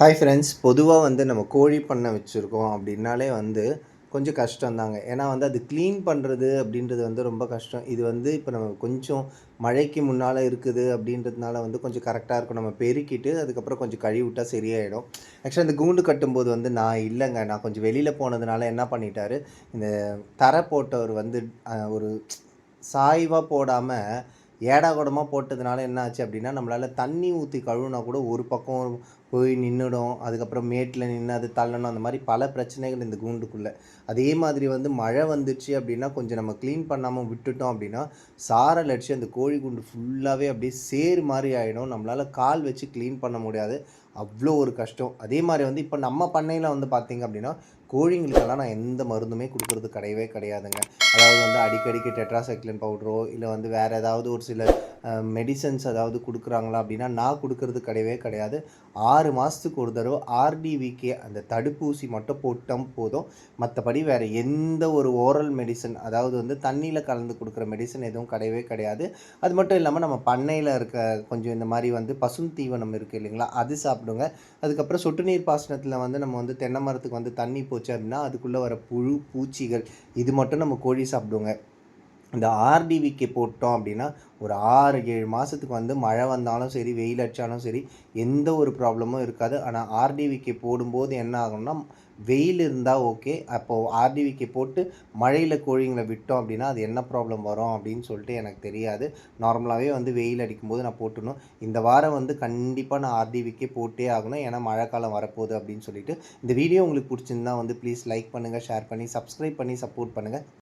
Hi friends பொதுவாக வந்து நம்ம கோழி பண்ணை வச்சுருக்கோம் அப்படின்னாலே வந்து கொஞ்சம் கஷ்டம்தாங்க. ஏன்னா வந்து அது க்ளீன் பண்ணுறது அப்படின்றது வந்து ரொம்ப கஷ்டம். இது வந்து இப்போ நம்ம கொஞ்சம் மழைக்கு முன்னால் இருக்குது அப்படின்றதுனால வந்து கொஞ்சம் கரெக்டாக இருக்கும். நம்ம பெருக்கிட்டு அதுக்கப்புறம் கொஞ்சம் கழுவி விட்டால் சரியாயிடும். ஆக்சுவலாக இந்த கூண்டு கட்டும்போது வந்து நான் இல்லைங்க. நான் கொஞ்சம் வெளியில் போனதுனால என்ன பண்ணிட்டாரு இந்த தரை போட்டவர் வந்து ஒரு சாய்வாக போடாமல் ஏடா கூடமாக போட்டதுனால என்ன ஆச்சு அப்படின்னா நம்மளால் தண்ணி ஊற்றி கழுவுனா கூட ஒரு பக்கம் போய் நின்றுடும் அதுக்கப்புறம் மேட்டில் நின்று அது தள்ளணும் அந்த மாதிரி பல பிரச்சனைகள் இந்த கூண்டுக்குள்ளே. அதே மாதிரி வந்து மழை வந்துச்சு அப்படின்னா கொஞ்சம் நம்ம க்ளீன் பண்ணாமல் விட்டுட்டோம் அப்படின்னா சாரல் அடித்து அந்த கோழி குண்டு ஃபுல்லாகவே அப்படியே சேறு மாதிரி ஆகிடும் நம்மளால் கால் வச்சு க்ளீன் பண்ண முடியாது. அவ்வளோ ஒரு கஷ்டம். அதே மாதிரி வந்து இப்போ நம்ம பண்ணையில் வந்து பார்த்திங்க அப்படின்னா கோழிங்களுக்கெல்லாம் நான் எந்த மருந்துமே கொடுக்கறது கிடையவே கிடையாதுங்க. அதாவது வந்து அடிக்கடிக்கு டெட்ராசைக்ளின் பவுடரோ இல்லை வந்து வேறு ஏதாவது ஒரு சில மெடிசன்ஸ் அதாவது கொடுக்குறாங்களா அப்படின்னா நான் கொடுக்கறது கிடையவே கிடையாது. ஆறு மாதத்துக்கு ஒரு தடவை ஆர்டிவிகே அந்த தடுப்பூசி மட்டும் போட்டால் போதும். மற்றபடி வேறு எந்த ஒரு ஓரல் மெடிசன் அதாவது வந்து தண்ணியில் கலந்து கொடுக்குற மெடிசன் எதுவும் கிடையவே கிடையாது. அது மட்டும் இல்லாமல் நம்ம பண்ணையில் இருக்க கொஞ்சம் இந்த மாதிரி வந்து பசும் தீவனம் இருக்குது இல்லைங்களா அது சாப்பிடுங்க. அதுக்கப்புறம் சொட்டு நீர் பாசனத்தில் வந்து நம்ம வந்து தென்னை மரத்துக்கு வந்து தண்ணி போச்சு அப்படின்னா அதுக்குள்ளே வர புழு பூச்சிகள் இது மட்டும் நம்ம கோழி சாப்பிடுவோங்க இந்த ஆர்டிவிக்கு போட்டோம் அப்படின்னா ஒரு ஆறு ஏழு மாதத்துக்கு வந்து மழை வந்தாலும் சரி வெயில் அடித்தாலும் சரி எந்த ஒரு ப்ராப்ளமும் இருக்காது. ஆனால் ஆர்டிவிக்கு போடும்போது என்ன ஆகும்னா வெயில் இருந்தால் ஓகே அப்போது ஆர்டிவிக்கு போட்டு மழையில் கோழிங்களை விட்டோம் அப்படின்னா அது என்ன ப்ராப்ளம் வரும் அப்படின்னு சொல்லிட்டு எனக்கு தெரியாது. நார்மலாகவே வந்து வெயில் அடிக்கும்போது நான் போட்டுணும் இந்த வாரம் வந்து கண்டிப்பாக நான் ஆர்டிவிக்கே போட்டே ஆகணும். ஏன்னா மழை காலம் வரப்போகுது அப்படின்னு சொல்லிட்டு. இந்த வீடியோ உங்களுக்கு பிடிச்சிருந்தா வந்து ப்ளீஸ் லைக் பண்ணுங்கள் ஷேர் பண்ணி சப்ஸ்கிரைப் பண்ணி சப்போர்ட் பண்ணுங்கள்